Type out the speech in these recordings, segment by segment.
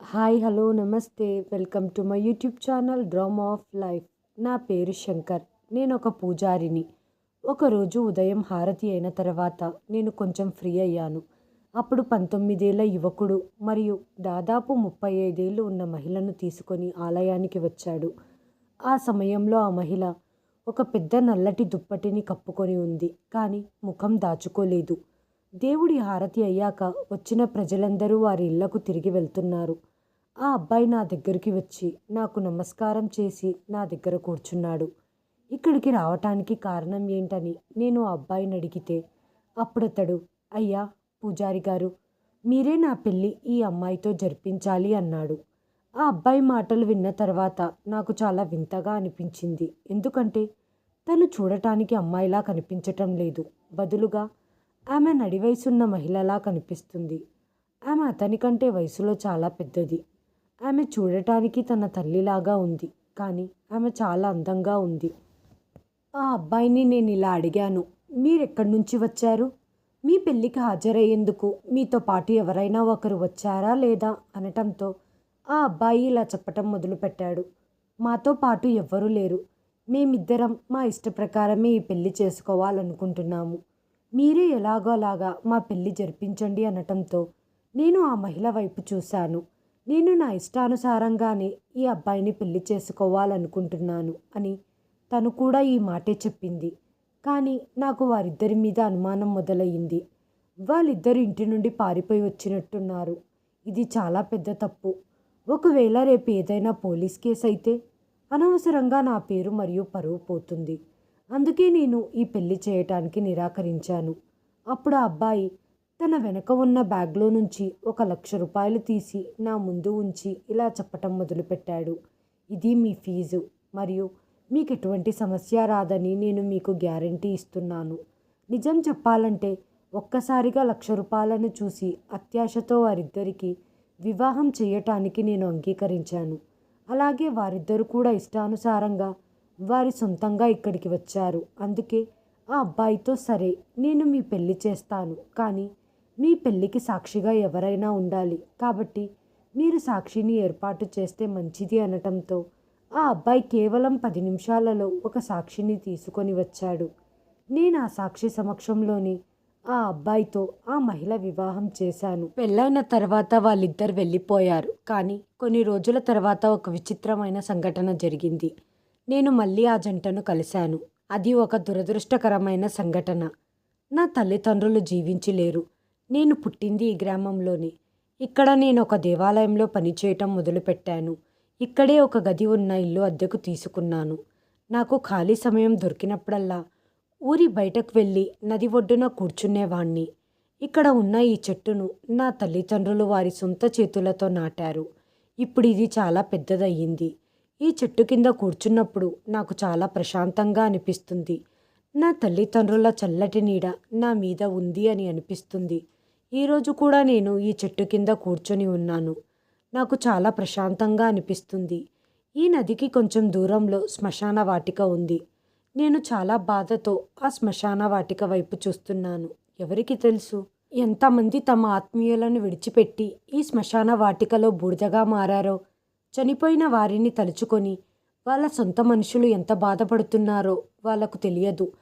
Hi hello నమస్తే. Welcome to my YouTube channel drama of life. నా పేరు శంకర్. నేను ఒక పూజారిని. ఒకరోజు ఉదయం హారతి అయిన తర్వాత నేను కొంచెం ఫ్రీ అయ్యాను. అప్పుడు పంతొమ్మిదేళ్ళ యువకుడు మరియు దాదాపు ముప్పై ఐదేళ్ళు ఉన్న మహిళను తీసుకొని ఆలయానికి వచ్చాడు. ఆ సమయంలో ఆ మహిళ ఒక పెద్ద నల్లటి దుప్పటిని కప్పుకొని ఉంది కానీ ముఖం దాచుకోలేదు. దేవుడి హారతి అయ్యాక వచ్చిన ప్రజలందరూ వారి ఇళ్ళకు తిరిగి వెళ్తున్నారు. ఆ అబ్బాయి నా దగ్గరికి వచ్చి నాకు నమస్కారం చేసి నా దగ్గర కూర్చున్నాడు. ఇక్కడికి రావటానికి కారణం ఏంటని నేను ఆ అబ్బాయిని అడిగితే అప్పుడతడు అయ్యా పూజారి గారు మీరే నా పెళ్ళి ఈ అమ్మాయితో జరిపించాలి అన్నాడు. ఆ అబ్బాయి మాటలు విన్న తర్వాత నాకు చాలా వింతగా అనిపించింది. ఎందుకంటే తను చూడటానికి అమ్మాయిలా కనిపించటం లేదు. బదులుగా ఆమె నడివయసున్న మహిళలా కనిపిస్తుంది. ఆమె అతనికంటే వయసులో చాలా పెద్దది. ఆమె చూడటానికి తన తల్లిలాగా ఉంది. కానీ ఆమె చాలా అందంగా ఉంది. ఆ అబ్బాయిని నేను ఇలా అడిగాను. మీరెక్కడి నుంచి వచ్చారు? మీ పెళ్ళికి హాజరయ్యేందుకు మీతో పాటు ఎవరైనా ఒకరు వచ్చారా లేదా? అనటంతో ఆ అబ్బాయి ఇలా చెప్పటం మొదలుపెట్టాడు. మాతో పాటు ఎవ్వరూ లేరు. మేమిద్దరం మా ఇష్ట ప్రకారమే ఈ పెళ్ళి చేసుకోవాలనుకుంటున్నాము. మీరే ఎలాగోలాగా మా పెళ్ళి జరిపించండి అనటంతో నేను ఆ మహిళ వైపు చూశాను. నేను నా ఇష్టానుసారంగానే ఈ అబ్బాయిని పెళ్ళి చేసుకోవాలనుకుంటున్నాను అని తను కూడా ఈ మాటే చెప్పింది. కానీ నాకు వారిద్దరి మీద అనుమానం మొదలయ్యింది. వాళ్ళిద్దరు ఇంటి నుండి పారిపోయి వచ్చినట్టున్నారు. ఇది చాలా పెద్ద తప్పు. ఒకవేళ రేపు ఏదైనా పోలీస్ కేసు అయితే అనవసరంగా నా పేరు మరియు పరువు పోతుంది. అందుకే నేను ఈ పెళ్ళి చేయటానికి నిరాకరించాను. అప్పుడు ఆ అబ్బాయి తన వెనక ఉన్న బ్యాగ్లో నుంచి ఒక లక్ష రూపాయలు తీసి నా ముందు ఉంచి ఇలా చెప్పటం మొదలుపెట్టాడు. ఇది మీ ఫీజు మరియు మీకు ఎటువంటి సమస్య రాదని నేను మీకు గ్యారంటీ ఇస్తున్నాను. నిజం చెప్పాలంటే ఒక్కసారిగా లక్ష రూపాయలను చూసి అత్యాశతో వారిద్దరికీ వివాహం చేయటానికి నేను అంగీకరించాను. అలాగే వారిద్దరు కూడా ఇష్టానుసారంగా వారి సొంతంగా ఇక్కడికి వచ్చారు. అందుకే ఆ అబ్బాయితో సరే నేను మీ పెళ్ళి చేస్తాను. కానీ మీ పెళ్ళికి సాక్షిగా ఎవరైనా ఉండాలి. కాబట్టి మీరు సాక్షిని ఏర్పాటు చేస్తే మంచిది అనటంతో ఆ అబ్బాయి కేవలం పది నిమిషాలలో ఒక సాక్షిని తీసుకొని వచ్చాడు. నేను ఆ సాక్షి సమక్షంలోని ఆ అబ్బాయితో ఆ మహిళ వివాహం చేశాను. పెళ్ళైన తర్వాత వాళ్ళిద్దరు వెళ్ళిపోయారు. కానీ కొన్ని రోజుల తర్వాత ఒక విచిత్రమైన సంఘటన జరిగింది. నేను మళ్ళీ ఆ జంటను కలిశాను. అది ఒక దురదృష్టకరమైన సంఘటన. నా తల్లిదండ్రులు జీవించి లేరు నేను పుట్టింది ఈ గ్రామంలోనే. ఇక్కడ నేను ఒక దేవాలయంలో పనిచేయటం మొదలుపెట్టాను. ఇక్కడే ఒక గది ఉన్న ఇల్లు అద్దెకు తీసుకున్నాను. నాకు ఖాళీ సమయం దొరికినప్పుడల్లా ఊరి బయటకు వెళ్ళి నది ఒడ్డున కూర్చునేవాణ్ణి. ఇక్కడ ఉన్న ఈ చెట్టును నా తల్లిదండ్రులు వారి సొంత చేతులతో నాటారు. ఇప్పుడు ఇది చాలా పెద్దదయ్యింది. ఈ చెట్టు కింద కూర్చున్నప్పుడు నాకు చాలా ప్రశాంతంగా అనిపిస్తుంది. నా తల్లిదండ్రుల చల్లటి నీడ నా మీద ఉంది అని అనిపిస్తుంది. ఈరోజు కూడా నేను ఈ చెట్టు కింద కూర్చొని ఉన్నాను. నాకు చాలా ప్రశాంతంగా అనిపిస్తుంది. ఈ నదికి కొంచెం దూరంలో శ్మశాన వాటిక ఉంది. నేను చాలా బాధతో ఆ శ్మశాన వాటిక వైపు చూస్తున్నాను. ఎవరికి తెలుసు? ఎంతమంది తమ ఆత్మీయులను విడిచిపెట్టి ఈ శ్మశాన వాటికలో బూడిదగా మారారో? చనిపోయిన వారిని తలుచుకొని వాళ్ళ సొంత మనుషులు ఎంత బాధపడుతున్నారో వాళ్ళకు తెలియదు.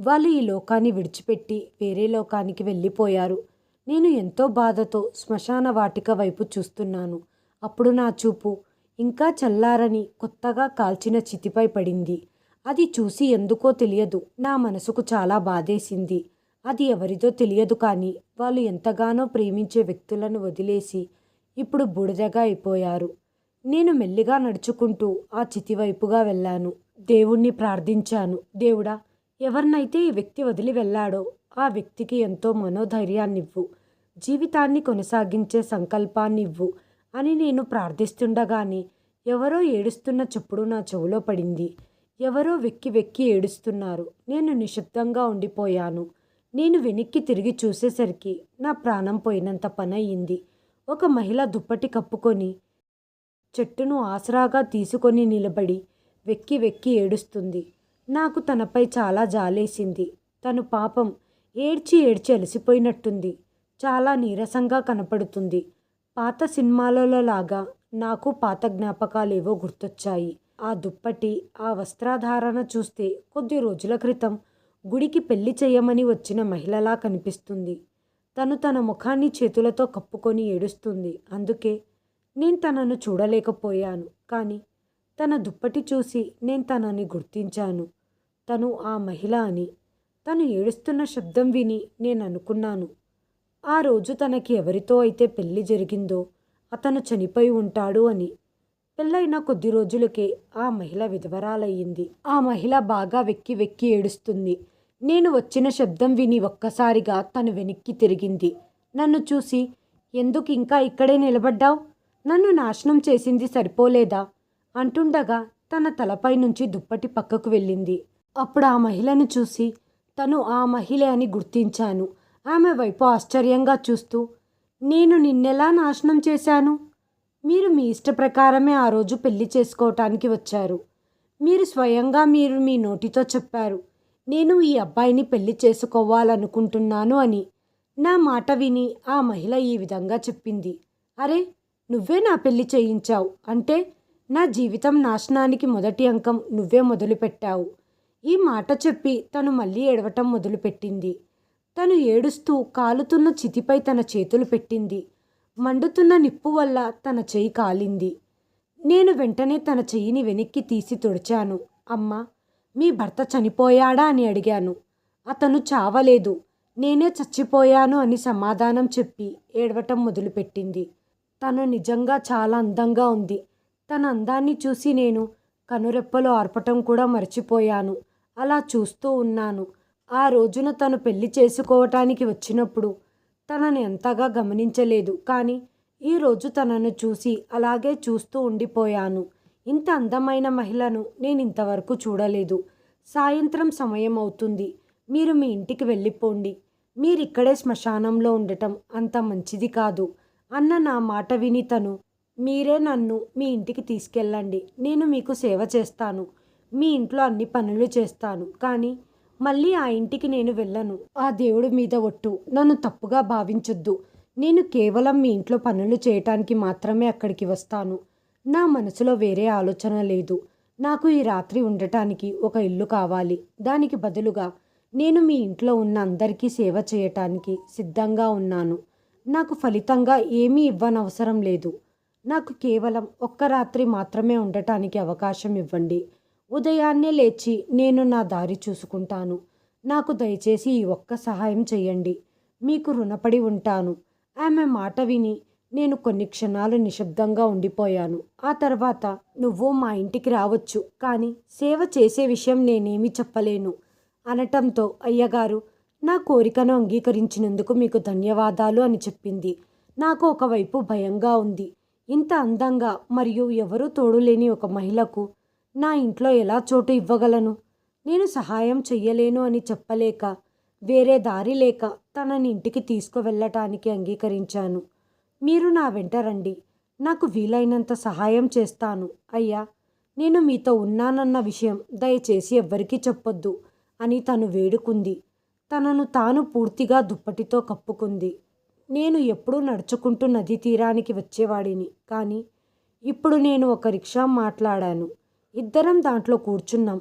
వాళ్ళు ఈ లోకాన్ని విడిచిపెట్టి వేరే లోకానికి వెళ్ళిపోయారు. నేను ఎంతో బాధతో శ్మశాన వాటిక వైపు చూస్తున్నాను. అప్పుడు నా చూపు ఇంకా చల్లారని కొత్తగా కాల్చిన చితిపై పడింది. అది చూసి ఎందుకో తెలియదు. నా మనసుకు చాలా బాధేసింది. అది ఎవరిదో తెలియదు కానీ వాళ్ళు ఎంతగానో ప్రేమించే వ్యక్తులను వదిలేసి ఇప్పుడు బుడిదగా అయిపోయారు. నేను మెల్లిగా నడుచుకుంటూ ఆ చితి వైపుగా వెళ్ళాను. దేవుణ్ణి ప్రార్థించాను. దేవుడా ఎవరినైతే ఈ వ్యక్తి వదిలి వెళ్ళాడో ఆ వ్యక్తికి ఎంతో మనోధైర్యాన్నివ్వు. జీవితాన్ని కొనసాగించే సంకల్పాన్నివ్వు అని నేను ప్రార్థిస్తుండగానే ఎవరో ఏడుస్తున్న చప్పుడు నా చెవులో పడింది. ఎవరో వెక్కి వెక్కి ఏడుస్తున్నారు. నేను నిశ్శబ్దంగా ఉండిపోయాను. నేను వెనక్కి తిరిగి చూసేసరికి నా ప్రాణం పోయినంత పనయ్యింది ఒక మహిళ దుప్పటి కప్పుకొని చెట్టును ఆసరాగా తీసుకొని నిలబడి వెక్కి వెక్కి ఏడుస్తుంది. నాకు తనపై చాలా జాలేసింది. తను పాపం ఏడ్చి ఏడ్చి అలసిపోయినట్టుంది. చాలా నీరసంగా కనపడుతుంది. పాత సినిమాలలో లాగా నాకు పాత జ్ఞాపకాలేవో గుర్తొచ్చాయి. ఆ దుప్పటి ఆ వస్త్రధారణ చూస్తే కొద్ది రోజుల క్రితం గుడికి పెళ్ళి చేయమని వచ్చిన మహిళలా కనిపిస్తుంది. తను తన ముఖాన్ని చేతులతో కప్పుకొని ఏడుస్తుంది. అందుకే నేను తనను చూడలేకపోయాను. కానీ తన దుప్పటి చూసి నేను తనని గుర్తించాను. తను ఆ మహిళ అని తను ఏడుస్తున్న శబ్దం విని నేను అనుకున్నాను ఆ రోజు తనకి ఎవరితో అయితే పెళ్ళి జరిగిందో అతను చనిపోయి ఉంటాడు అని. పెళ్ళైన కొద్ది రోజులకే ఆ మహిళ విధవరాలయ్యింది. ఆ మహిళ బాగా వెక్కి వెక్కి ఏడుస్తుంది. నేను వచ్చిన శబ్దం విని ఒక్కసారిగా తను వెనక్కి తిరిగింది. నన్ను చూసి ఎందుకు ఇంకా ఇక్కడే నిలబడ్డావు? నన్ను నాశనం చేసింది సరిపోలేదా? అంటుండగా తన తలపై నుంచి దుప్పటి పక్కకు వెళ్ళింది. అప్పుడు ఆ మహిళను చూసి తను ఆ మహిళ అని గుర్తించాను. ఆమె వైపు ఆశ్చర్యంగా చూస్తూ నేను నిన్నెలా నాశనం చేశాను? మీరు మీ ఇష్ట ప్రకారమే ఆ రోజు పెళ్ళి చేసుకోవటానికి వచ్చారు. మీరు స్వయంగా మీరు మీ నోటితో చెప్పారు నేను ఈ అబ్బాయిని పెళ్ళి చేసుకోవాలనుకుంటున్నాను అని. నా మాట విని ఆ మహిళ ఈ విధంగా చెప్పింది. అరే నువ్వే నా పెళ్ళి చేయించావు. అంటే నా జీవితం నాశనానికి మొదటి అంకం నువ్వే మొదలుపెట్టావు. ఈ మాట చెప్పి తను మళ్ళీ ఏడవటం మొదలుపెట్టింది. తను ఏడుస్తూ కాలుతున్న చితిపై తన చేతులు పెట్టింది. మండుతున్న నిప్పు వల్ల తన చెయ్యి కాలింది. నేను వెంటనే తన చెయ్యిని వెనక్కి తీసి తుడిచాను. అమ్మా మీ భర్త చనిపోయాడా అని అడిగాను. అతను చావలేదు. నేనే చచ్చిపోయాను అని సమాధానం చెప్పి ఏడవటం మొదలుపెట్టింది. తను నిజంగా చాలా అందంగా ఉంది. తన అందాన్ని చూసి నేను కనురెప్పలు ఆర్పటం కూడా మర్చిపోయాను. అలా చూస్తూ ఉన్నాను. ఆ రోజున తను పెళ్ళి చేసుకోవటానికి వచ్చినప్పుడు తనని ఎంతగా గమనించలేదు. కానీ ఈరోజు తనను చూసి అలాగే చూస్తూ ఉండిపోయాను. ఇంత అందమైన మహిళను నేను ఇంతవరకు చూడలేదు. సాయంత్రం సమయం అవుతుంది. మీరు మీ ఇంటికి వెళ్ళిపోండి. మీరిక్కడే శ్మశానంలో ఉండటం అంత మంచిది కాదు అన్న నా మాట విని తను మీరే నన్ను మీ ఇంటికి తీసుకెళ్ళండి. నేను మీకు సేవ చేస్తాను. మీ ఇంట్లో అన్ని పనులు చేస్తాను కానీ మళ్ళీ ఆ ఇంటికి నేను వెళ్ళను. ఆ దేవుడి మీద ఒట్టు. నన్ను తప్పుగా భావించొద్దు. నేను కేవలం మీ ఇంట్లో పనులు చేయటానికి మాత్రమే అక్కడికి వస్తాను. నా మనసులో వేరే ఆలోచన లేదు. నాకు ఈ రాత్రి ఉండటానికి ఒక ఇల్లు కావాలి. దానికి బదులుగా నేను మీ ఇంట్లో ఉన్న అందరికీ సేవ చేయటానికి సిద్ధంగా ఉన్నాను. నాకు ఫలితంగా ఏమీ ఇవ్వనవసరం లేదు. నాకు కేవలం ఒక్క రాత్రి మాత్రమే ఉండటానికి అవకాశం ఇవ్వండి. ఉదయాన్నే లేచి నేను నా దారి చూసుకుంటాను. నాకు దయచేసి ఈ ఒక్క సహాయం చేయండి మీకు రుణపడి ఉంటాను. ఆమె మాట విని నేను కొన్ని క్షణాలు నిశ్శబ్దంగా ఉండిపోయాను. ఆ తర్వాత నువ్వు మా ఇంటికి రావచ్చు కానీ సేవ చేసే విషయం నేనేమీ చెప్పలేను అనటంతో అయ్యగారు నా కోరికను అంగీకరించినందుకు మీకు ధన్యవాదాలు అని చెప్పింది. నాకు ఒకవైపు భయంగా ఉంది. ఇంత అందంగా మరియు ఎవరూ తోడులేని ఒక మహిళకు నా ఇంట్లో ఎలా చోటు ఇవ్వగలను? నేను సహాయం చెయ్యలేను అని చెప్పలేక వేరే దారి లేక తనని ఇంటికి తీసుకువెళ్ళటానికి అంగీకరించాను. మీరు నా వెంట రండి. నాకు వీలైనంత సహాయం చేస్తాను. అయ్యా నేను మీతో ఉన్నానన్న విషయం దయచేసి ఎవ్వరికీ చెప్పొద్దు అని తను వేడుకుంది. తనను తాను పూర్తిగా దుప్పటితో కప్పుకుంది. నేను ఎప్పుడూ నడుచుకుంటూ నది తీరానికి వచ్చేవాడిని. కానీ ఇప్పుడు నేను ఒక రిక్షా మాట్లాడాను. ఇద్దరం దాంట్లో కూర్చున్నాం.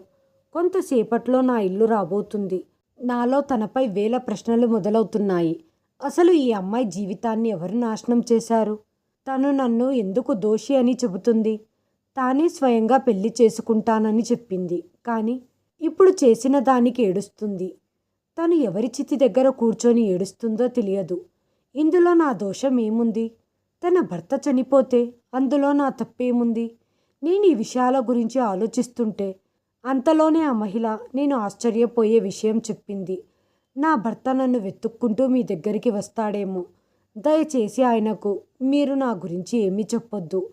కొంతసేపట్లో నా ఇల్లు రాబోతుంది. నాలో తనపై వేల ప్రశ్నలు మొదలవుతున్నాయి. అసలు ఈ అమ్మాయి జీవితాన్ని ఎవరు నాశనం చేశారు? తను నన్ను ఎందుకు దోషి అని చెబుతుంది? తానే స్వయంగా పెళ్ళి చేసుకుంటానని చెప్పింది. కానీ ఇప్పుడు చేసిన దానికి ఏడుస్తుంది. తను ఎవరి చితి దగ్గర కూర్చొని ఏడుస్తుందో తెలియదు. ఇందులో నా దోషం ఏముంది? తన భర్త చనిపోతే అందులో నా తప్పేముంది? నేను ఈ విషయాల గురించి ఆలోచిస్తుంటే అంతలోనే ఆ మహిళ నేను ఆశ్చర్యపోయే విషయం చెప్పింది. నా భర్త నన్ను వెతుక్కుంటూ మీ దగ్గరికి వస్తాడేమో. దయచేసి ఆయనకు మీరు నా గురించి ఏమీ చెప్పొద్దు.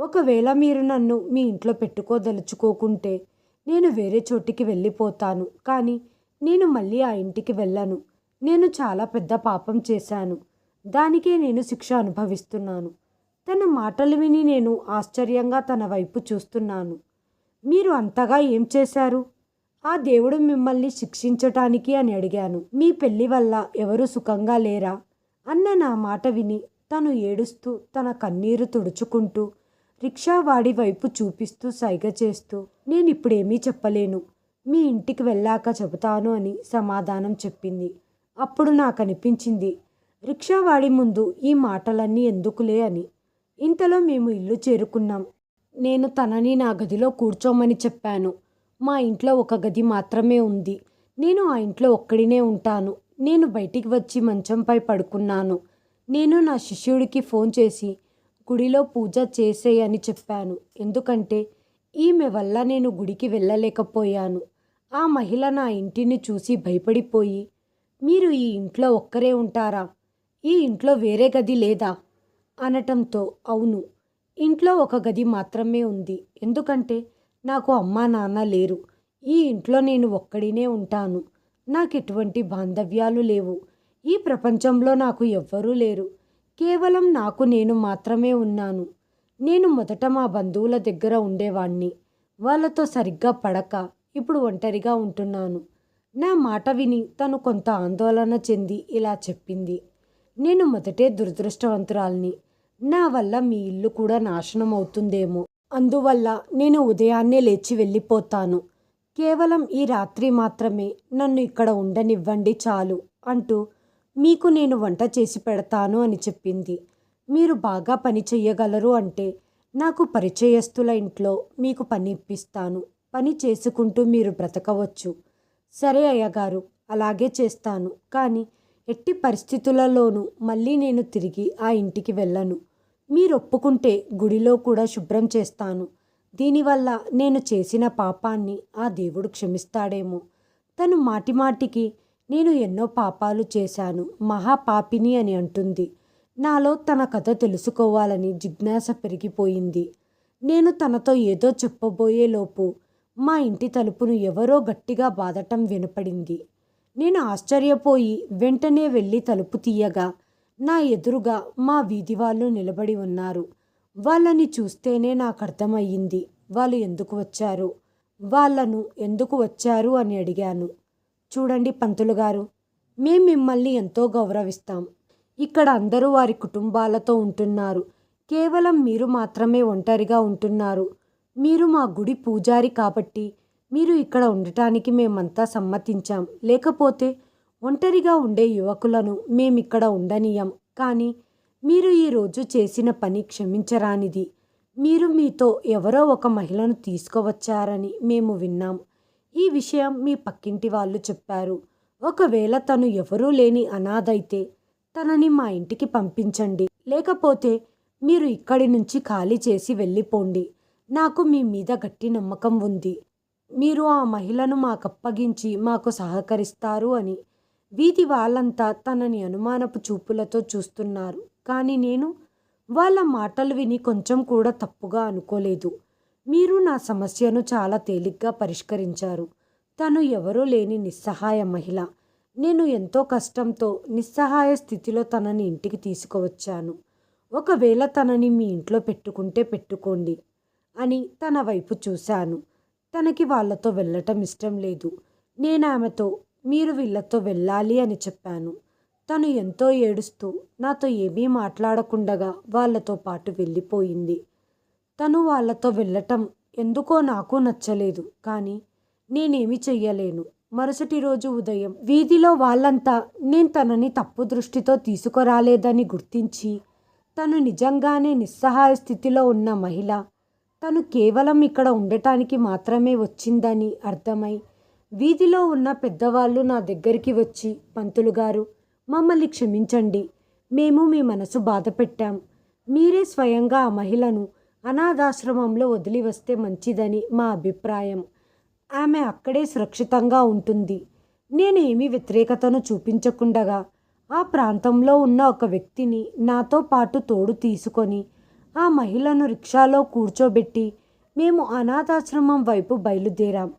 ఒకవేళ మీరు నన్ను మీ ఇంట్లో పెట్టుకోదలుచుకోకుంటే నేను వేరే చోటికి వెళ్ళిపోతాను. కానీ నేను మళ్ళీ ఆ ఇంటికి వెళ్ళను. నేను చాలా పెద్ద పాపం చేశాను. దానికే నేను శిక్ష అనుభవిస్తున్నాను. తన మాటలు విని నేను ఆశ్చర్యంగా తన వైపు చూస్తున్నాను. మీరు అంతగా ఏం చేశారు? ఆ దేవుడు మిమ్మల్ని శిక్షించటానికి అని అడిగాను. మీ పెళ్ళి వల్ల ఎవరు సుఖంగా లేరా? అన్న నా మాట విని తను ఏడుస్తూ తన కన్నీరు తుడుచుకుంటూ రిక్షావాడి వైపు చూపిస్తూ సైగ చేస్తూ నేను ఇప్పుడేమీ చెప్పలేను. మీ ఇంటికి వెళ్ళాక చెబుతాను అని సమాధానం చెప్పింది. అప్పుడు నాకు అనిపించింది రిక్షావాడి ముందు ఈ మాటలన్నీ ఎందుకులే అని. ఇంతలో మేము ఇల్లు చేరుకున్నాం. నేను తనని నా గదిలో కూర్చోమని చెప్పాను. మా ఇంట్లో ఒక గది మాత్రమే ఉంది. నేను ఆ ఇంట్లో ఒక్కడినే ఉంటాను. నేను బయటికి వచ్చి మంచంపై పడుకున్నాను. నేను నా శిష్యుడికి ఫోన్ చేసి గుడిలో పూజ చేసేయని చెప్పాను. ఎందుకంటే ఈమె వల్ల నేను గుడికి వెళ్ళలేకపోయాను. ఆ మహిళ నా ఇంటిని చూసి భయపడిపోయి మీరు ఈ ఇంట్లో ఒక్కరే ఉంటారా? ఈ ఇంట్లో వేరే గది లేదా? అనటంతో అవును ఇంట్లో ఒక గది మాత్రమే ఉంది. ఎందుకంటే నాకు అమ్మా నాన్న లేరు. ఈ ఇంట్లో నేను ఒక్కడినే ఉంటాను. నాకు ఎటువంటి బాంధవ్యాలు లేవు. ఈ ప్రపంచంలో నాకు ఎవ్వరూ లేరు. కేవలం నాకు నేను మాత్రమే ఉన్నాను. నేను మొదట మా బంధువుల దగ్గర ఉండేవాణ్ణి. వాళ్ళతో సరిగ్గా పడక ఇప్పుడు ఒంటరిగా ఉంటున్నాను. నా మాట విని తను కొంత ఆందోళన చెంది ఇలా చెప్పింది. నేను మొదటే దురదృష్టవంతురాల్ని. నా వల్ల మీ ఇల్లు కూడా నాశనం అవుతుందేమో. అందువల్ల నేను ఉదయాన్నే లేచి వెళ్ళిపోతాను. కేవలం ఈ రాత్రి మాత్రమే నన్ను ఇక్కడ ఉండనివ్వండి చాలు అంటూ మీకు నేను వంట చేసి పెడతాను అని చెప్పింది. మీరు బాగా పని చెయ్యగలరు అంటే నాకు పరిచయస్తుల ఇంట్లో మీకు పని ఇప్పిస్తాను. పని చేసుకుంటూ మీరు బ్రతకవచ్చు. సరే అయ్యగారు అలాగే చేస్తాను. కానీ ఎట్టి పరిస్థితులలోనూ మళ్ళీ నేను తిరిగి ఆ ఇంటికి వెళ్ళను. మీరు ఒప్పుకుంటే గుడిలో కూడా శుభ్రం చేస్తాను. దీనివల్ల నేను చేసిన పాపాన్ని ఆ దేవుడు క్షమిస్తాడేమో. తను మాటిమాటికి నేను ఎన్నో పాపాలు చేశాను. మహాపాపిని అని అంటుంది. నాలో తన కథ తెలుసుకోవాలని జిజ్ఞాస పెరిగిపోయింది. నేను తనతో ఏదో చెప్పబోయేలోపు మా ఇంటి తలుపును ఎవరో గట్టిగా బాదటం వినపడింది. నేను ఆశ్చర్యపోయి వెంటనే వెళ్ళి తలుపు తీయగా నా ఎదురుగా మా వీధి వాళ్ళు నిలబడి ఉన్నారు. వాళ్ళని చూస్తేనే నాకు అర్థమయ్యింది వాళ్ళు ఎందుకు వచ్చారు. వాళ్ళను ఎందుకు వచ్చారు అని అడిగాను. చూడండి పంతులు గారు మేం మిమ్మల్ని ఎంతో గౌరవిస్తాం. ఇక్కడ అందరూ వారి కుటుంబాలతో ఉంటున్నారు. కేవలం మీరు మాత్రమే ఒంటరిగా ఉంటున్నారు. మీరు మా గుడి పూజారి కాబట్టి మీరు ఇక్కడ ఉండటానికి మేమంతా సమ్మతించాం. లేకపోతే ఒంటరిగా ఉండే యువకులను మేమిక్కడ ఉండనీయం. కానీ మీరు ఈరోజు చేసిన పని క్షమించరానిది. మీరు మీతో ఎవరో ఒక మహిళను తీసుకువచ్చారని మేము విన్నాం. ఈ విషయం మీ పక్కింటి వాళ్ళు చెప్పారు. ఒకవేళ తను ఎవరూ లేని అనాథైతే తనని మా ఇంటికి పంపించండి. లేకపోతే మీరు ఇక్కడి నుంచి ఖాళీ చేసి వెళ్ళిపోండి. నాకు మీ మీద గట్టి నమ్మకం ఉంది. మీరు ఆ మహిళను మాకప్పగించి మాకు సహకరిస్తారు అని. వీధి వాళ్ళంతా తనని అనుమానపు చూపులతో చూస్తున్నారు. కానీ నేను వాళ్ళ మాటలు విని కొంచెం కూడా తప్పుగా అనుకోలేదు. మీరు నా సమస్యను చాలా తేలిగ్గా పరిష్కరించారు. తను ఎవరూ లేని నిస్సహాయ మహిళ. నేను ఎంతో కష్టంతో నిస్సహాయ స్థితిలో తనని ఇంటికి తీసుకువచ్చాను. ఒకవేళ తనని మీ ఇంట్లో పెట్టుకుంటే పెట్టుకోండి అని తన వైపు చూశాను. తనకి వాళ్ళతో వెళ్ళటం ఇష్టం లేదు. నేను ఆమెతో మీరు వీళ్ళతో వెళ్ళాలి అని చెప్పాను. తను ఎంతో ఏడుస్తూ నాతో ఏమీ మాట్లాడకుండగా వాళ్ళతో పాటు వెళ్ళిపోయింది. తను వాళ్ళతో వెళ్ళటం ఎందుకో నాకు నచ్చలేదు కానీ నేనేమి చెయ్యలేను. మరుసటి రోజు ఉదయం వీధిలో వాళ్ళంతా నేను తనని తప్పు దృష్టితో తీసుకురాలేదని గుర్తించి తను నిజంగానే నిస్సహాయ స్థితిలో ఉన్న మహిళ తను కేవలం ఇక్కడ ఉండటానికి మాత్రమే వచ్చిందని అర్థమై వీధిలో ఉన్న పెద్దవాళ్ళు నా దగ్గరికి వచ్చి పంతులు గారు మమ్మల్ని క్షమించండి. మేము మీ మనసు బాధ పెట్టాం. మీరే స్వయంగా ఆ మహిళను అనాథాశ్రమంలో వదిలి వస్తే మంచిదని మా అభిప్రాయం. ఆమె అక్కడే సురక్షితంగా ఉంటుంది. నేను ఏమీ వ్యతిరేకతను చూపించకుండగా ఆ ప్రాంతంలో ఉన్న ఒక వ్యక్తిని నాతో పాటు తోడు తీసుకొని ఆ మహిళను రిక్షాలో కూర్చోబెట్టి మేము అనాథాశ్రమం వైపు బయలుదేరాం.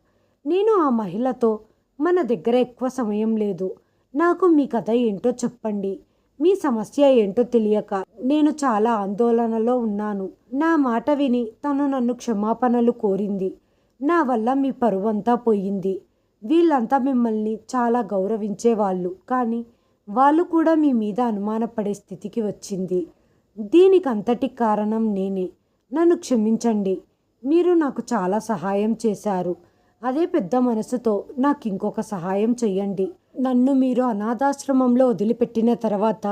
నేను ఆ మహిళతో మన దగ్గర ఎక్కువ సమయం లేదు. నాకు మీ కథ ఏంటో చెప్పండి. మీ సమస్య ఏంటో తెలియక నేను చాలా ఆందోళనలో ఉన్నాను. నా మాట విని తను నన్ను క్షమాపణలు కోరింది. నా వల్ల మీ పరువంతా పోయింది. వీళ్ళంతా మిమ్మల్ని చాలా గౌరవించేవాళ్ళు. కానీ వాళ్ళు కూడా మీ మీద అనుమానపడే స్థితికి వచ్చింది. దీనికంతటి కారణం నేనే. నన్ను క్షమించండి. మీరు నాకు చాలా సహాయం చేశారు. అదే పెద్ద మనసుతో నాకు ఇంకొక సహాయం చెయ్యండి. నన్ను మీరు అనాథాశ్రమంలో వదిలిపెట్టిన తర్వాత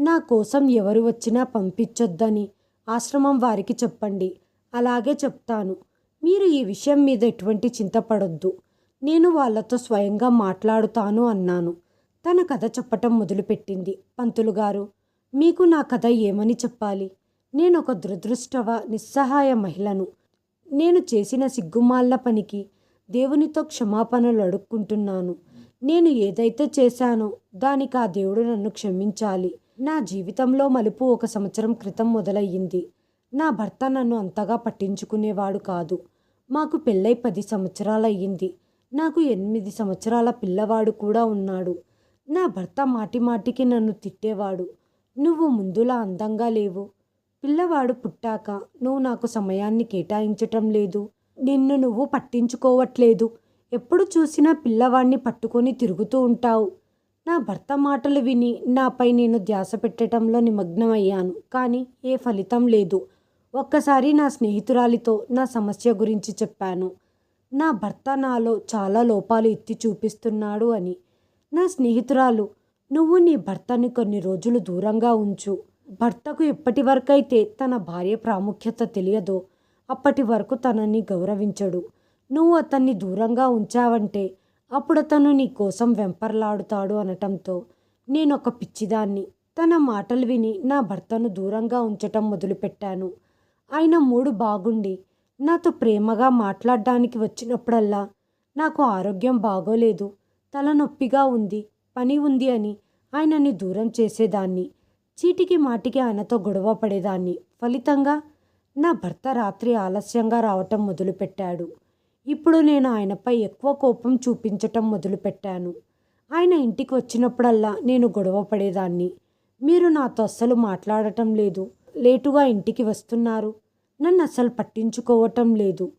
నా కోసం ఎవరు వచ్చినా పంపించొద్దని ఆశ్రమం వారికి చెప్పండి. అలాగే చెప్తాను. మీరు ఈ విషయం మీద ఎటువంటి చింతపడొద్దు నేను వాళ్ళతో స్వయంగా మాట్లాడుతాను అన్నాను. తన కథ చెప్పటం మొదలుపెట్టింది. పంతులు గారు మీకు నా కథ ఏమని చెప్పాలి? నేను ఒక దురదృష్టవ నిస్సహాయ మహిళను. నేను చేసిన సిగ్గుమాళ్ళ పనికి దేవునితో క్షమాపణలు అడుక్కుంటున్నాను. నేను ఏదైతే చేశానో దానికి ఆ దేవుడు నన్ను క్షమించాలి. నా జీవితంలో మలుపు ఒక సంవత్సరం క్రితం మొదలయ్యింది. నా భర్త నన్ను అంతగా పట్టించుకునేవాడు కాదు. మాకు పెళ్ళై పది సంవత్సరాలయ్యింది. నాకు ఎనిమిది సంవత్సరాల పిల్లవాడు కూడా ఉన్నాడు. నా భర్త మాటి మాటికి నన్ను తిట్టేవాడు. నువ్వు ముందులా అందంగా లేవు. పిల్లవాడు పుట్టాక నువ్వు నాకు సమయాన్ని కేటాయించటం లేదు. నిన్ను నువ్వు పట్టించుకోవట్లేదు. ఎప్పుడు చూసినా పిల్లవాడిని పట్టుకొని తిరుగుతూ ఉంటావు. నా భర్త మాటలు విని నాపై నేను ధ్యాస పెట్టడంలో నిమగ్నమయ్యాను. కానీ ఏ ఫలితం లేదు. ఒక్కసారి నా స్నేహితురాలితో నా సమస్య గురించి చెప్పాను. నా భర్త నాలో చాలా లోపాలు ఎత్తి చూపిస్తున్నాడు అని. నా స్నేహితురాలు నువ్వు నీ భర్తని కొన్ని రోజులు దూరంగా ఉంచు. భర్తకు ఎప్పటి వరకైతే తన భార్య ప్రాముఖ్యత తెలియదో. అప్పటి వరకు తనని గౌరవించడు. నువ్వు అతన్ని దూరంగా ఉంచావంటే అప్పుడు అతను నీ కోసం వెంపర్లాడుతాడు అనటంతో నేను ఒక పిచ్చిదాన్ని. తన మాటలు విని నా భర్తను దూరంగా ఉంచటం మొదలుపెట్టాను. ఆయన మూడు బాగుండి నాతో ప్రేమగా మాట్లాడడానికి వచ్చినప్పుడల్లా నాకు ఆరోగ్యం బాగోలేదు. తలనొప్పిగా ఉంది పని ఉంది అని ఆయనని దూరం చేసేదాన్ని. చీటికి మాటికి ఆయనతో గొడవ పడేదాన్ని. ఫలితంగా నా భర్త రాత్రి ఆలస్యంగా రావటం మొదలుపెట్టాడు. ఇప్పుడు నేను ఆయనపై ఎక్కువ కోపం చూపించటం మొదలుపెట్టాను. ఆయన ఇంటికి వచ్చినప్పుడల్లా నేను గొడవ పడేదాన్ని. మీరు నాతో అస్సలు మాట్లాడటం లేదు. లేటుగా ఇంటికి వస్తున్నారు. నన్ను అసలు పట్టించుకోవటం లేదు.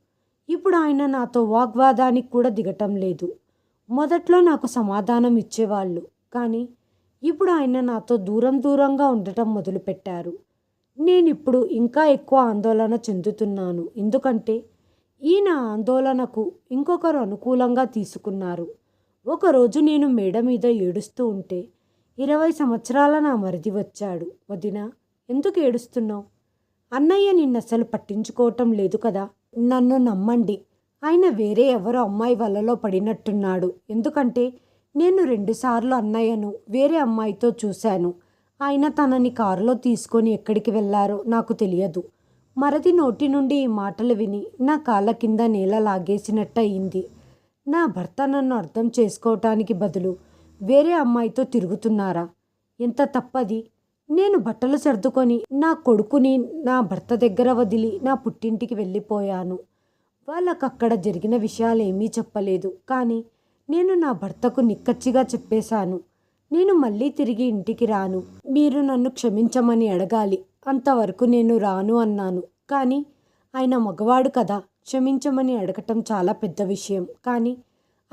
ఇప్పుడు ఆయన నాతో వాగ్వాదానికి కూడా దిగటం లేదు. మొదట్లో నాకు సమాధానం ఇచ్చేవాళ్ళు. కానీ ఇప్పుడు ఆయన నాతో దూరం దూరంగా ఉండటం మొదలుపెట్టారు. నేను ఇప్పుడు ఇంకా ఎక్కువ ఆందోళన చెందుతున్నాను. ఎందుకంటే ఈయన ఆందోళనకు ఇంకొకరు అనుకూలంగా తీసుకున్నారు. ఒకరోజు నేను మేడ మీద ఏడుస్తూ ఉంటే ఇరవై సంవత్సరాల నా మరిది వచ్చాడు. వదిన ఎందుకు ఏడుస్తున్నావు? అన్నయ్య నిన్ను అసలు పట్టించుకోవటం లేదు కదా. నన్ను నమ్మండి. ఆయన వేరే ఎవరో అమ్మాయి వలలో పడినట్టున్నాడు. ఎందుకంటే నేను రెండుసార్లు అన్నయ్యను వేరే అమ్మాయితో చూశాను. ఆయన తనని కారులో తీసుకొని ఎక్కడికి వెళ్ళారో నాకు తెలియదు. మరది నోటి నుండి ఈ మాటలు విని నా కాళ్ళ కింద నేల లాగేసినట్టు అయింది నా భర్త నన్ను అర్థం చేసుకోవటానికి బదులు వేరే అమ్మాయితో తిరుగుతున్నారా? ఎంత తప్పది? నేను బట్టలు సర్దుకొని నా కొడుకుని నా భర్త దగ్గర వదిలి నా పుట్టింటికి వెళ్ళిపోయాను. వాళ్ళకు అక్కడ జరిగిన విషయాలు ఏమీ చెప్పలేదు. కానీ నేను నా భర్తకు నిక్కచ్చిగా చెప్పేశాను. నేను మళ్ళీ తిరిగి ఇంటికి రాను. మీరు నన్ను క్షమించమని అడగాలి. అంతవరకు నేను రాను అన్నాను. కానీ ఆయన మగవాడు కదా క్షమించమని అడగటం చాలా పెద్ద విషయం. కానీ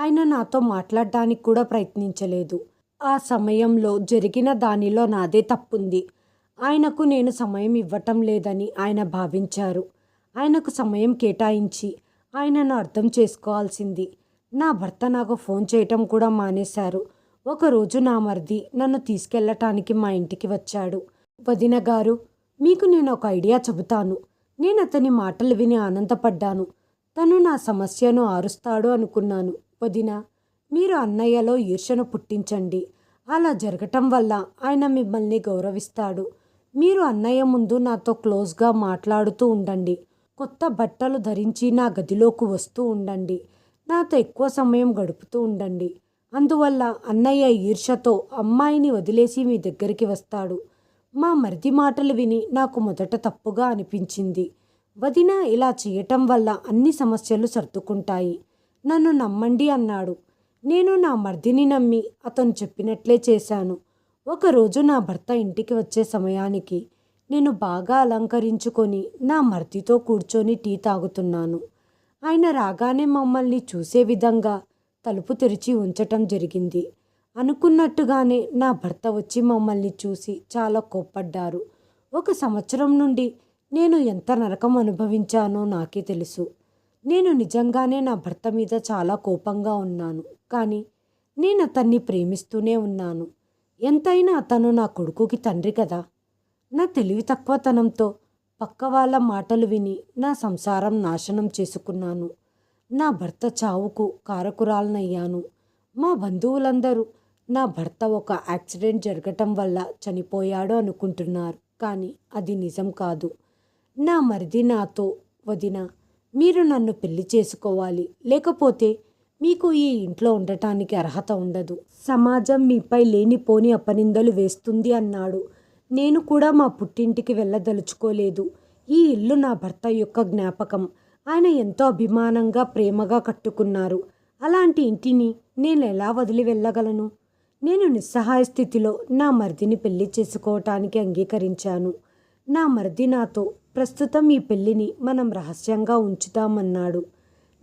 ఆయన నాతో మాట్లాడడానికి కూడా ప్రయత్నించలేదు. ఆ సమయంలో జరిగిన దానిలో నాదే తప్పుంది. ఆయనకు నేను సమయం ఇవ్వటం లేదని ఆయన భావించారు. ఆయనకు సమయం కేటాయించి ఆయనను అర్థం చేసుకోవాల్సింది. నా భర్త నాకు ఫోన్ చేయటం కూడా మానేశారు. ఒకరోజు నా మరిది నన్ను తీసుకెళ్ళటానికి మా ఇంటికి వచ్చాడు. వదిన గారు మీకు నేను ఒక ఐడియా చెబుతాను. నేను అతని మాటలు విని ఆనందపడ్డాను. తను నా సమస్యను ఆరుస్తాడు అనుకున్నాను. వదిన మీరు అన్నయ్యలో ఈర్షను పుట్టించండి. అలా జరగటం వల్ల ఆయన మిమ్మల్ని గౌరవిస్తాడు. మీరు అన్నయ్య ముందు నాతో క్లోజ్గా మాట్లాడుతూ ఉండండి. కొత్త బట్టలు ధరించి నా గదిలోకి వస్తూ ఉండండి. నాతో ఎక్కువ సమయం గడుపుతూ ఉండండి. అందువల్ల అన్నయ్య ఈర్షతో అమ్మాయిని వదిలేసి మీ దగ్గరికి వస్తాడు. మా మరిది మాటలు విని నాకు మొదట తప్పుగా అనిపించింది. వదిన ఇలా చేయటం వల్ల అన్ని సమస్యలు సర్దుకుంటాయి. నన్ను నమ్మండి అన్నాడు. నేను నా మర్దిని నమ్మి అతను చెప్పినట్లే చేశాను. ఒకరోజు నా భర్త ఇంటికి వచ్చే సమయానికి నేను బాగా అలంకరించుకొని నా మర్దితో కూర్చొని టీ తాగుతున్నాను. ఆయన రాగానే మమ్మల్ని చూసే విధంగా తలుపు తెరిచి ఉంచటం జరిగింది. అనుకున్నట్టుగానే నా భర్త వచ్చి మమ్మల్ని చూసి చాలా కోప్పడ్డారు. ఒక సంవత్సరం నుండి నేను ఎంత నరకం అనుభవించానో నాకే తెలుసు. నేను నిజంగానే నా భర్త మీద చాలా కోపంగా ఉన్నాను. కానీ నేను అతన్ని ప్రేమిస్తూనే ఉన్నాను. ఎంతైనా అతను నా కొడుకుకి తండ్రి కదా. నా తెలివి తక్కువతనంతో పక్క వాళ్ళ మాటలు విని నా సంసారం నాశనం చేసుకున్నాను. నా భర్త చావుకు కారకురాలనయ్యాను. మా బంధువులందరూ నా భర్త ఒక యాక్సిడెంట్ జరగటం వల్ల చనిపోయాడు అనుకుంటున్నారు. కానీ అది నిజం కాదు. నా మరిది నాతో వదిన మీరు నన్ను పెళ్ళి చేసుకోవాలి. లేకపోతే మీకు ఈ ఇంట్లో ఉండటానికి అర్హత ఉండదు. సమాజం మీపై లేనిపోని అపనిందలు వేస్తుంది అన్నాడు. నేను కూడా మా పుట్టింటికి వెళ్ళదలుచుకోలేదు. ఈ ఇల్లు నా భర్త యొక్క జ్ఞాపకం. ఆయన ఎంతో అభిమానంగా ప్రేమగా కట్టుకున్నారు. అలాంటి ఇంటిని నేను ఎలా వదిలి వెళ్ళగలను? నేను నిస్సహాయ స్థితిలో నా మరిదిని పెళ్ళి చేసుకోవటానికి అంగీకరించాను. నా మరిది నాతో ప్రస్తుతం ఈ పెళ్ళిని మనం రహస్యంగా ఉంచుతామన్నాడు.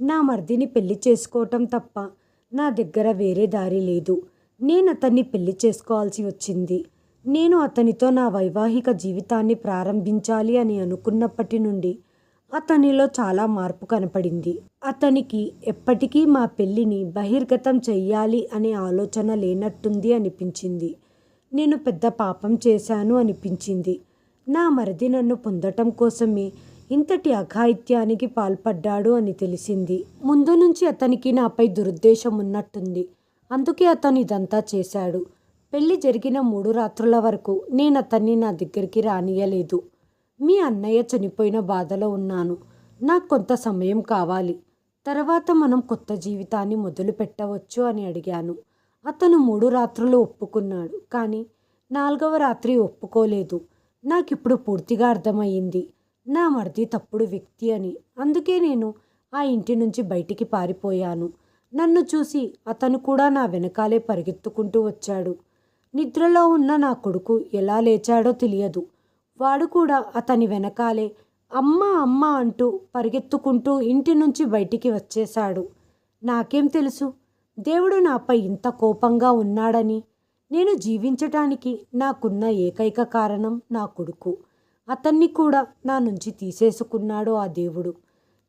నా మరిదిని పెళ్ళి చేసుకోవటం తప్ప నా దగ్గర వేరే దారి లేదు. నేను అతన్ని పెళ్ళి చేసుకోవాల్సి వచ్చింది. నేను అతనితో నా వైవాహిక జీవితాన్ని ప్రారంభించాలి అని అనుకున్నప్పటి నుండి అతనిలో చాలా మార్పు కనపడింది. అతనికి ఎప్పటికీ మా పెళ్ళిని బహిర్గతం చెయ్యాలి అనే ఆలోచన లేనట్టుంది అనిపించింది. నేను పెద్ద పాపం చేశాను అనిపించింది. నా మరిది నన్ను పొందటం కోసమే ఇంతటి అఘాయిత్యానికి పాల్పడ్డాడు అని తెలిసింది. ముందు నుంచి అతనికి నాపై దురుద్దేశం ఉన్నట్టుంది. అందుకే అతను ఇదంతా చేశాడు. పెళ్ళి జరిగిన మూడు రాత్రుల వరకు నేను అతన్ని నా దగ్గరికి రానియలేదు. మీ అన్నయ్య చనిపోయిన బాధలో ఉన్నాను. నాకు కొంత సమయం కావాలి. తర్వాత మనం కొత్త జీవితాన్ని మొదలు పెట్టవచ్చు అని అడిగాను. అతను మూడు రాత్రులు ఒప్పుకున్నాడు కానీ నాలుగవ రాత్రి ఒప్పుకోలేదు. నాకిప్పుడు పూర్తిగా అర్థమయ్యింది. నా మరిది తప్పుడు వ్యక్తి అని. అందుకే నేను ఆ ఇంటి నుంచి బయటికి పారిపోయాను. నన్ను చూసి అతను కూడా నా వెనకాలే పరిగెత్తుకుంటూ వచ్చాడు. నిద్రలో ఉన్న నా కొడుకు ఎలా లేచాడో తెలియదు. వాడు కూడా అతని వెనకాలే అమ్మ అమ్మ అంటూ పరిగెత్తుకుంటూ ఇంటి నుంచి బయటికి వచ్చేశాడు. నాకేం తెలుసు? దేవుడు నాపై ఇంత కోపంగా ఉన్నాడని. నేను జీవించటానికి నాకున్న ఏకైక కారణం నా కొడుకు. అతన్ని కూడా నా నుంచి తీసేసుకున్నాడు ఆ దేవుడు.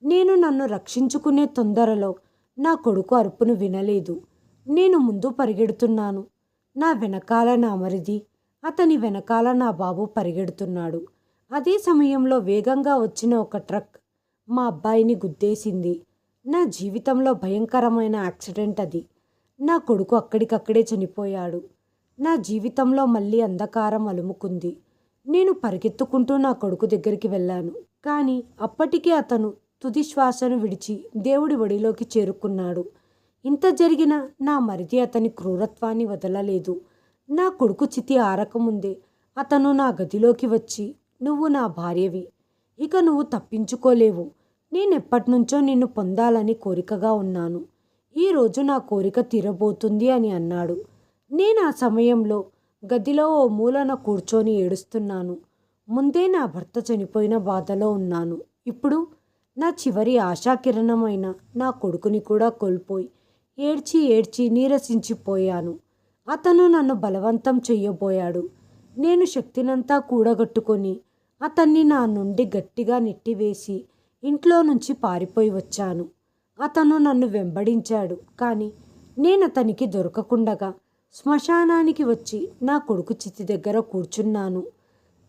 నేను నన్ను రక్షించుకునే తొందరలో నా కొడుకు అరుపును వినలేదు. నేను ముందు పరిగెడుతున్నాను. నా వెనకాల నా మరిది అతని వెనకాల నా బాబు పరిగెడుతున్నాడు. అదే సమయంలో వేగంగా వచ్చిన ఒక ట్రక్ మా అబ్బాయిని గుద్దేసింది. నా జీవితంలో భయంకరమైన యాక్సిడెంట్ అది. నా కొడుకు అక్కడికక్కడే చనిపోయాడు. నా జీవితంలో మళ్ళీ అంధకారం అలుముకుంది. నేను పరిగెత్తుకుంటూ నా కొడుకు దగ్గరికి వెళ్ళాను. కానీ అప్పటికే అతను తుది శ్వాసను విడిచి దేవుడి ఒడిలోకి చేరుకున్నాడు. ఇంత జరిగినా నా మరిది అతని క్రూరత్వాన్ని వదలలేదు. నా కొడుకు చితి ఆరకముందే అతను నా గదిలోకి వచ్చి నువ్వు నా భార్యవి. ఇక నువ్వు తప్పించుకోలేవు. నేనెప్పటినుంచో నిన్ను పొందాలని కోరికగా ఉన్నాను. ఈరోజు నా కోరిక తీరబోతుంది అని అన్నాడు. నేను ఆ సమయంలో గదిలో ఓ మూలన కూర్చొని ఏడుస్తున్నాను. ముందే నా భర్త చనిపోయిన బాధలో ఉన్నాను. ఇప్పుడు నా చివరి ఆశాకిరణమైన నా కొడుకుని కూడా కోల్పోయి ఏడ్చి ఏడ్చి నీరసించిపోయాను. అతను నన్ను బలవంతం చెయ్యబోయాడు. నేను శక్తినంతా కూడగట్టుకొని అతన్ని నా నుండి గట్టిగా నెట్టివేసి ఇంట్లో నుంచి పారిపోయి వచ్చాను. అతను నన్ను వెంబడించాడు కానీ నేను అతనికి దొరకకుండగా శ్మశానానికి వచ్చి నా కొడుకు చితి దగ్గర కూర్చున్నాను.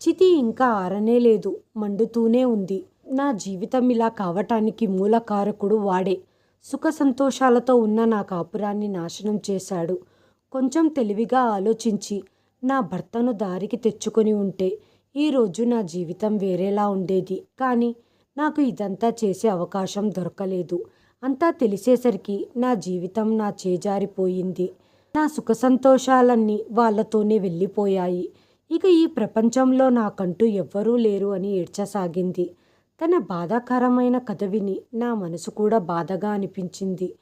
చితి ఇంకా ఆరనే లేదు మండుతూనే ఉంది. నా జీవితం ఇలా కావటానికి మూల కారకుడు వాడే సుఖ సంతోషాలతో ఉన్న నా కాపురాన్ని నాశనం చేశాడు. కొంచెం తెలివిగా ఆలోచించి నా భర్తను దారికి తెచ్చుకొని ఉంటే ఈరోజు నా జీవితం వేరేలా ఉండేది. కానీ నాకు ఇదంతా చేసే అవకాశం దొరకలేదు. అంతా తెలిసేసరికి నా జీవితం నా చేజారిపోయింది. నా సుఖ సంతోషాలన్నీ వాళ్ళతోనే వెళ్ళిపోయాయి. ఇక ఈ ప్రపంచంలో నాకంటూ ఎవ్వరూ లేరు అని ఏడ్చసాగింది. తన బాధాకరమైన కథ విని నా మనసు కూడా బాధగా అనిపించింది.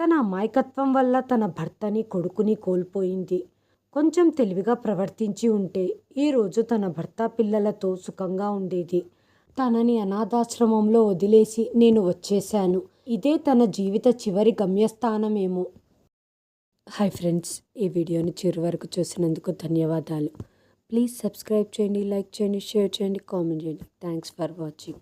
తన అమాయకత్వం వల్ల తన భర్తని కొడుకుని కోల్పోయింది. కొంచెం తెలివిగా ప్రవర్తించి ఉంటే ఈరోజు తన భర్త పిల్లలతో సుఖంగా ఉండేది. తనని అనాథాశ్రమంలో వదిలేసి నేను వచ్చేశాను. ఇదే తన జీవిత చివరి గమ్యస్థానమేమో. హాయ్ ఫ్రెండ్స్ ఈ వీడియోని చివరి వరకు చూసినందుకు ధన్యవాదాలు. ప్లీజ్ సబ్స్క్రైబ్ చేయండి లైక్ చేయండి షేర్ చేయండి కామెంట్ చేయండి. Thanks for watching